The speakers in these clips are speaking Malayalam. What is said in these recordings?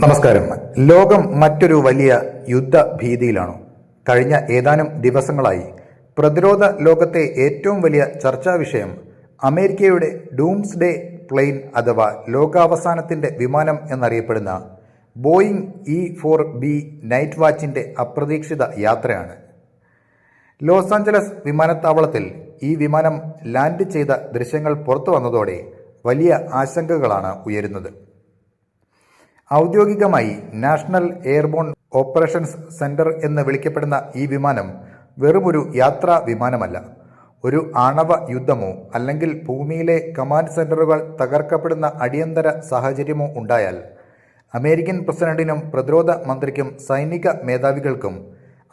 നമസ്കാരം. ലോകം മറ്റൊരു വലിയ യുദ്ധഭീതിയിലാണ്? കഴിഞ്ഞ ഏതാനും ദിവസങ്ങളായി പ്രതിരോധ ലോകത്തെ ഏറ്റവും വലിയ ചർച്ചാ വിഷയം അമേരിക്കയുടെ ഡൂംസ് ഡേ പ്ലെയിൻ അഥവാ ലോകാവസാനത്തിന്റെ വിമാനം എന്നറിയപ്പെടുന്ന Boeing E four B night വാച്ചിന്റെ അപ്രതീക്ഷിത യാത്രയാണ്. ലോസ് ആഞ്ചലസ് വിമാനത്താവളത്തിൽ ഈ വിമാനം ലാൻഡ് ചെയ്ത ദൃശ്യങ്ങൾ പുറത്തു വന്നതോടെ വലിയ ആശങ്കകളാണ് ഉയരുന്നത്. ഔദ്യോഗികമായി നാഷണൽ എയർബോൺ ഓപ്പറേഷൻസ് സെന്റർ എന്ന് വിളിക്കപ്പെടുന്ന ഈ വിമാനം വെറുമൊരു യാത്രാ വിമാനമല്ല. ഒരു ആണവ യുദ്ധമോ അല്ലെങ്കിൽ ഭൂമിയിലെ കമാൻഡ് സെന്ററുകൾ തകർക്കപ്പെടുന്ന അടിയന്തര സാഹചര്യമോ ഉണ്ടായാൽ അമേരിക്കൻ പ്രസിഡന്റിനും പ്രതിരോധ മന്ത്രിക്കും സൈനിക മേധാവികൾക്കും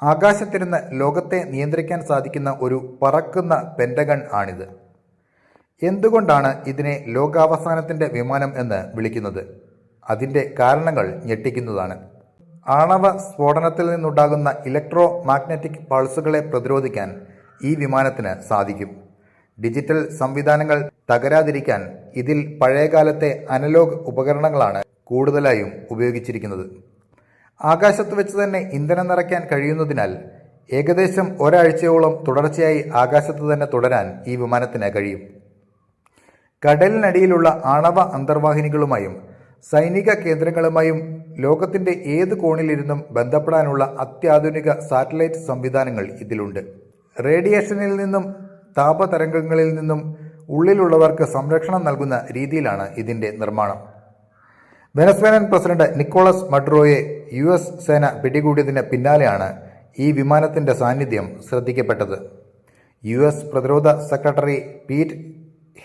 ആകാശത്തിരുന്ന് ലോകത്തെ നിയന്ത്രിക്കാൻ സാധിക്കുന്ന ഒരു പറക്കുന്ന പെന്റഗൺ ആണിത്. എന്തുകൊണ്ടാണ് ഇതിനെ ലോകാവസാനത്തിന്റെ വിമാനം എന്ന് വിളിക്കുന്നത്? അതിന്റെ കാരണങ്ങൾ ഞെട്ടിക്കുന്നതാണ്. ആണവ സ്ഫോടനത്തിൽ നിന്നുണ്ടാകുന്ന ഇലക്ട്രോ മാഗ്നറ്റിക് പൾസുകളെ പ്രതിരോധിക്കാൻ ഈ വിമാനത്തിന് സാധിക്കും. ഡിജിറ്റൽ സംവിധാനങ്ങൾ തകരാതിരിക്കാൻ ഇതിൽ പഴയകാലത്തെ അനലോഗ് ഉപകരണങ്ങളാണ് കൂടുതലായും ഉപയോഗിച്ചിരിക്കുന്നത്. ആകാശത്ത് വെച്ച് തന്നെ ഇന്ധനം നിറയ്ക്കാൻ കഴിയുന്നതിനാൽ ഏകദേശം ഒരാഴ്ചയോളം തുടർച്ചയായി ആകാശത്ത് തന്നെ തുടരാൻ ഈ വിമാനത്തിന് കഴിയും. കടലിനടിയിലുള്ള ആണവ അന്തർവാഹിനികളുമായും സൈനിക കേന്ദ്രങ്ങളുമായും ലോകത്തിന്റെ ഏത് കോണിലിരുന്നും ബന്ധപ്പെടാനുള്ള അത്യാധുനിക സാറ്റലൈറ്റ് സംവിധാനങ്ങൾ ഇതിലുണ്ട്. റേഡിയേഷനിൽ നിന്നും താപതരംഗങ്ങളിൽ നിന്നും ഉള്ളിലുള്ളവർക്ക് സംരക്ഷണം നൽകുന്ന രീതിയിലാണ് ഇതിന്റെ നിർമ്മാണം. വെനസ്വേലൻ പ്രസിഡന്റ് നിക്കോളസ് മഡ്രോയെ യു എസ് സേന പിടികൂടിയതിന് പിന്നാലെയാണ് ഈ വിമാനത്തിന്റെ സാന്നിധ്യം ശ്രദ്ധിക്കപ്പെട്ടത്. യു എസ് പ്രതിരോധ സെക്രട്ടറി പീറ്റ്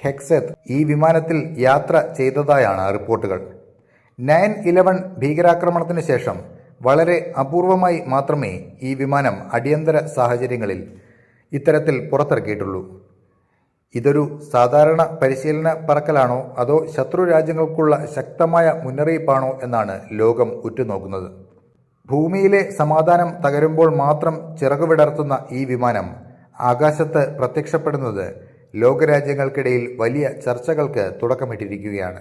ഹെക്സെത്ത് ഈ വിമാനത്തിൽ യാത്ര ചെയ്തതായാണ് റിപ്പോർട്ടുകൾ. നയൻ ഇലവൻ ഭീകരാക്രമണത്തിന് ശേഷം വളരെ അപൂർവമായി മാത്രമേ ഈ വിമാനം അടിയന്തര സാഹചര്യങ്ങളിൽ ഇത്തരത്തിൽ പുറത്തിറക്കിയിട്ടുള്ളൂ. ഇതൊരു സാധാരണ പരിശീലന പറക്കലാണോ അതോ ശത്രു രാജ്യങ്ങൾക്കുള്ള ശക്തമായ മുന്നറിയിപ്പാണോ എന്നാണ് ലോകം ഉറ്റുനോക്കുന്നത്. ഭൂമിയിലെ സമാധാനം തകരുമ്പോൾ മാത്രം ചിറകുവിടർത്തുന്ന ഈ വിമാനം ആകാശത്ത് പ്രത്യക്ഷപ്പെടുന്നത് ലോകരാജ്യങ്ങൾക്കിടയിൽ വലിയ ചർച്ചകൾക്ക് തുടക്കമിട്ടിരിക്കുകയാണ്.